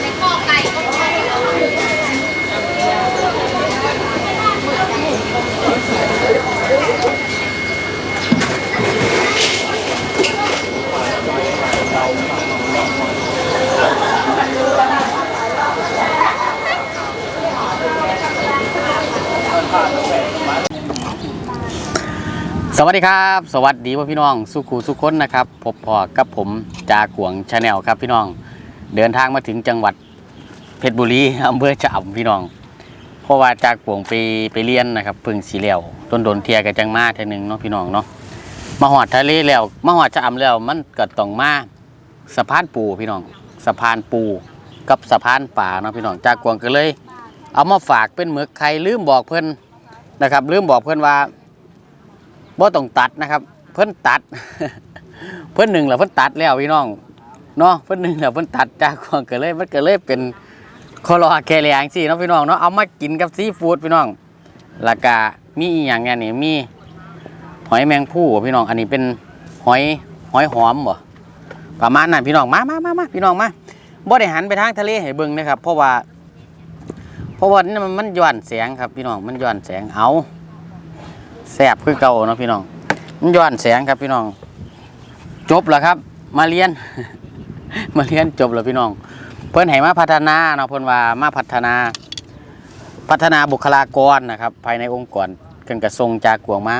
ในข้อ สวัสดีครับ สวัสดีพ่อพี่น้องสุขูสุขคนนะครับพบพอกับผมจากวงชาแนลครับพี่น้อง เดินทางมาถึงจังหวัดเพชรบุรีอำเภอชะอำพี่น้อง เพราะว่าจากวงไปไปเรียนนะครับพึ่งสีเหลวต้นโดนเทียกันจังมาเท่านึงเนาะพี่น้องเนาะมาหอดทะเลแล้วมาหอดชะอำแล้วมันก็ต้องมาสะพานปูพี่น้องสะพานปูกับสะพานป่าเนาะพี่น้องจากวงก็เลย เอามาฝากเป็นหมึกไข่ลืมบอกเพิ่อนนะครับลืมบอกเพิ่อนว่า บ่ต้องตัดนะครับ เพิ่นตัด เพิ่นหนึ่งแล้วเพิ่นตัดแล้วพี่น้องเนาะเพิ่นหนึ่งแล้วเพิ่นตัดจากของก็เลยมันก็เลยเป็นคอรอแคแลงสิเนาะพี่น้องเนาะเอามากินกับซีฟู้ดพี่น้องแล้วก็มีอีหยังเนี่ยนี่มีหอยแมงผู้พี่น้องอันนี้เป็นหอยหอยหอมบ่ประมาณนั้นพี่น้องมามามามาพี่น้องมาบ่ได้หันไปทางทะเลให้เบิ่งนะครับ เพราะว่า เพราะว่านี่มันย้อนแสงครับพี่น้องมันย้อนแสงเอา แสบคือเก่าเนาะพี่น้องมันย้อนแสงครับพี่น้อง จบแล้วครับ มาเรียน มาเรียนจบแล้วพี่น้อง เพิ่นให้มาพัฒนาเนาะเพิ่นว่ามาพัฒนา พัฒนาบุคลากรนะครับ ภายในองค์กรเกินกระทรงจากกวงมา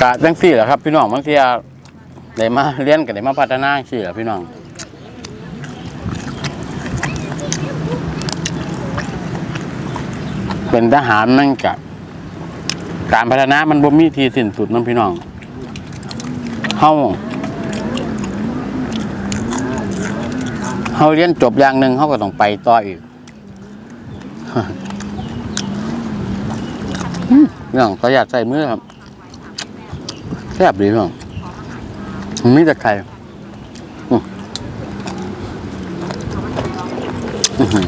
กะจังสี่แหละครับ พี่น้องบางทีได้มาเรียนก็ได้มาพัฒนาสี่แหละพี่น้องเป็นทหารนั่นกับการพัฒนามันบ่มีทีสิ้นสุดนั่นพี่น้องเฮาเฮาเรียนจบอย่างหนึ่งเฮาก็ต้องไปต่ออีกอืมพี่น้องประหยัดใส่มือครับ ซ่บดีเนาะมันมีแต่ไข่อืมอื้อหือ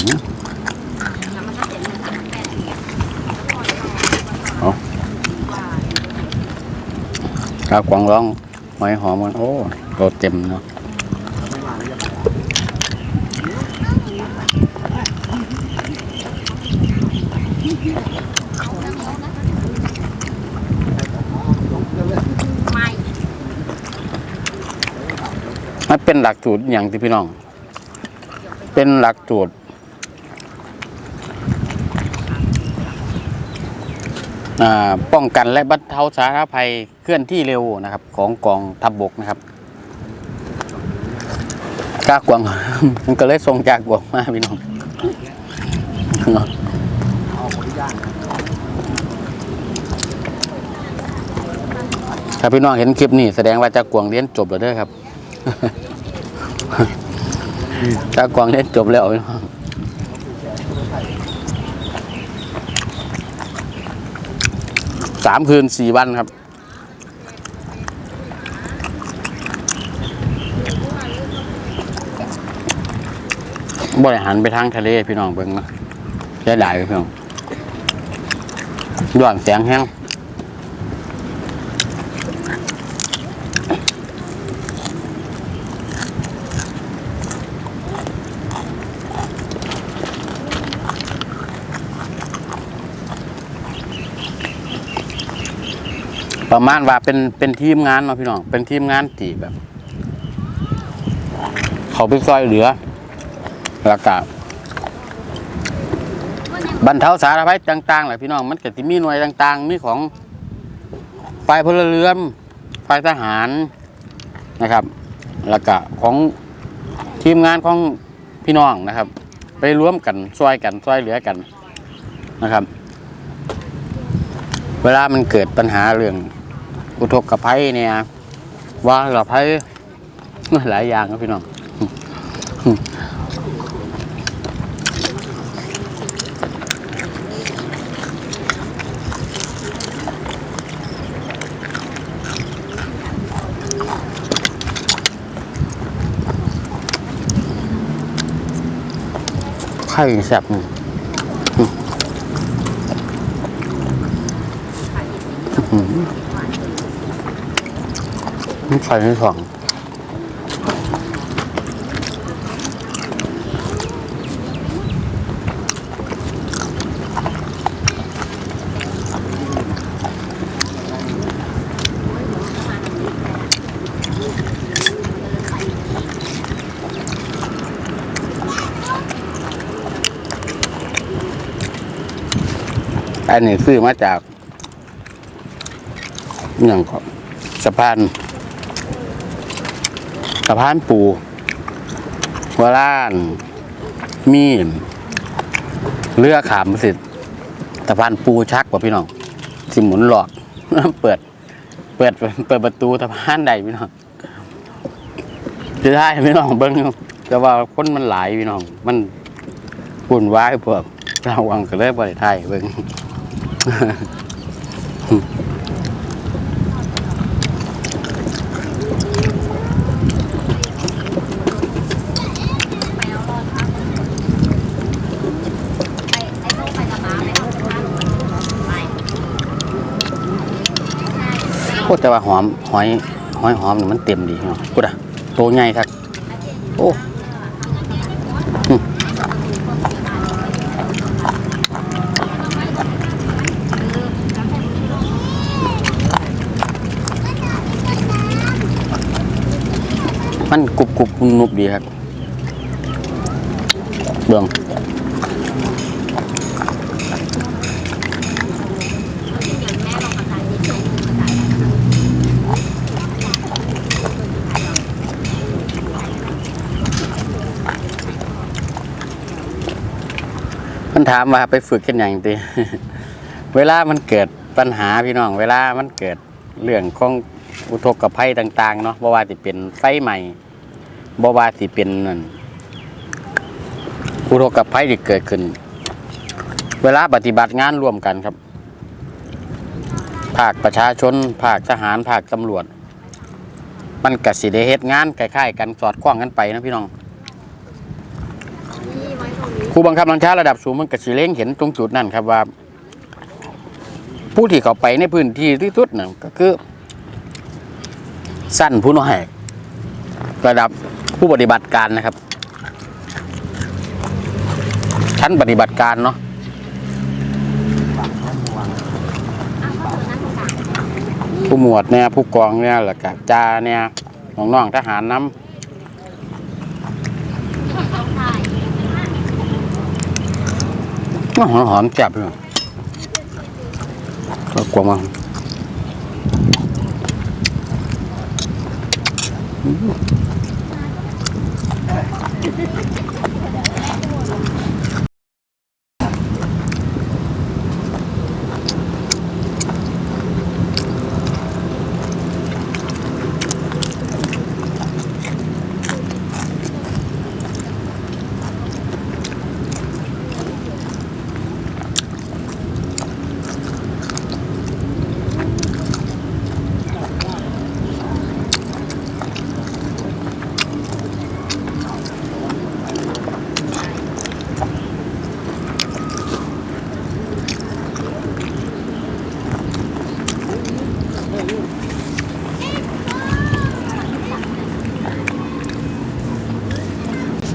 ข้าวกวางร้องหอยหอมมันโอ้โตเต็มเนาะ มันเป็นหลักสูตรอย่างที่พี่น้อง เป็นหลักสูตรป้องกันและบรรเทาสาธารณภัยเคลื่อนที่เร็วนะครับ ของกองทัพบกนะครับกากวางมันก็เลยส่งจากกวางมาพี่น้องถ้าพี่น้องเห็นคลิปนี้แสดงว่าจากกวางเรียนจบแล้วเด้อครับ จากวางเรียนจบแล้วพี่น้องสามคืนสี่วันครับ บริหารไปทางทะเลพี่น้องเบิ่งนะใช้ได้พี่น้องย้อนแสงแห้ง ประมาณว่าเป็นเป็นทีมงานเนาะพี่น้องเป็นทีมงานที่แบบ เขาไปซอยเหลือแล้วก็บรรเทาสารภัยต่างๆแหละพี่น้องมันก็จะมีหน่วยต่าง ๆ มีของฝ่ายพลเรือนฝ่ายทหารนะครับแล้วก็ของทีมงานของพี่น้องนะครับ ไปร่วมกันช่วยกันช่วยเหลือกันนะครับ เวลามันเกิดปัญหาเรื่อง อุทกภัยเนี่ยว่ากับภัยหลายอย่างครับพี่น้องไข่แซ่บอืม มนี่ไข่ที่สองอันนี้ซื้อมาจากอย่างก็สะพานะพานปูวล้านมีนเรือขามสิสะพานปูชักกว่าพี่น้องสิหมุนหลอกเปิด เปิดเปิดประตูสะพานใดพี่น้องจะได้พี่น้องเบิ้งแต่ว่าคนมันหลายพี่น้อง มันปุ่นวายพวกเราวังก็เลยบริไทยเบิ้ง ไปไอ้โต้ไปกับม้าไหมไป โอ้แต่ว่าหอมหอยหอยหอมมันเต็มดีเนาะกูดอะตัวใหญ่ครับโอ้อืมมันกรุบกรุบนุบดีครับเบื้อง มันถามว่าไปฝึกกันอย่างตีเวลามันเกิดปัญหาพี่น้อง เวลามันเกิดเรื่องของอุทกภัยต่างๆเนาะบ่ว่าสิเป็นไฟใหม่บ่ว่าสิเป็นนั่นอุทกภัยที่เกิดขึ้น เวลาปฏิบัติงานร่วมกันครับ ภาคประชาชน ภาคทหาร ภาคตำรวจ มันกสิได้เฮ็ดงานคล้ายๆกันสอดคล้องกันไปนะพี่น้อง ผู้บังคับบัญชาระดับสูงมันกระสิเล้งเห็นตรงจุดนั่นครับว่า ผู้ที่เขาไปในพื้นที่ที่สุดน่ะก็คือ สั้นผู้น้อยระดับผู้ปฏิบัติการนะครับ ชั้นปฏิบัติการเนาะผู้หมวดเนี่ยผู้กองเนี่ยแล้วก็จ่าเนี่ยน้องๆทหารน้ำ หอมหอมแซ่บเลยก็กลัวมัน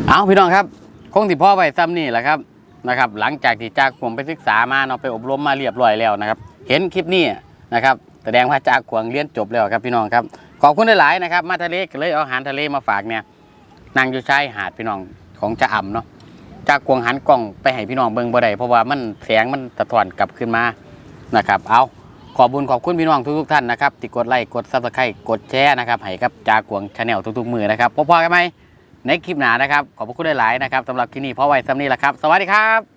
เอาพี่น้องครับคงที่พ่อไว้ซ้ำนี่แหละครับนะครับ หลังจากที่จากผมไปศึกษามาเนาะไปอบรมมาเรียบร้อยแล้วนะครับ เห็นคลิปนี้นะครับแสดงว่าจากขวงเรียนจบแล้วครับพี่น้องครับขอบคุณหลายๆนะครับ มาทะเลก็เลยเอาอาหารทะเลมาฝากเนี่ยนั่งอยู่ชายหาดพี่น้องของจะอ่ำเนาะจากขวงหันกล้องไปให้พี่น้องเบิ่งบ่ได้เพราะว่ามันแสงมันสะท้อนกลับขึ้นมานะครับ เอาขอบคุญขอบคุณพี่น้องทุกๆท่านนะครับที่กดไลค์กดซับสไครต์กดแชร์นะครับให้กับจากขวงชาแนลทุกๆมือนะครับพบกันไหม ในคลิปหน้านะครับ ขอบพระคุณหลายๆนะครับสำหรับที่นี่พ่อไว้สำนี้แหละครับ สวัสดีครับ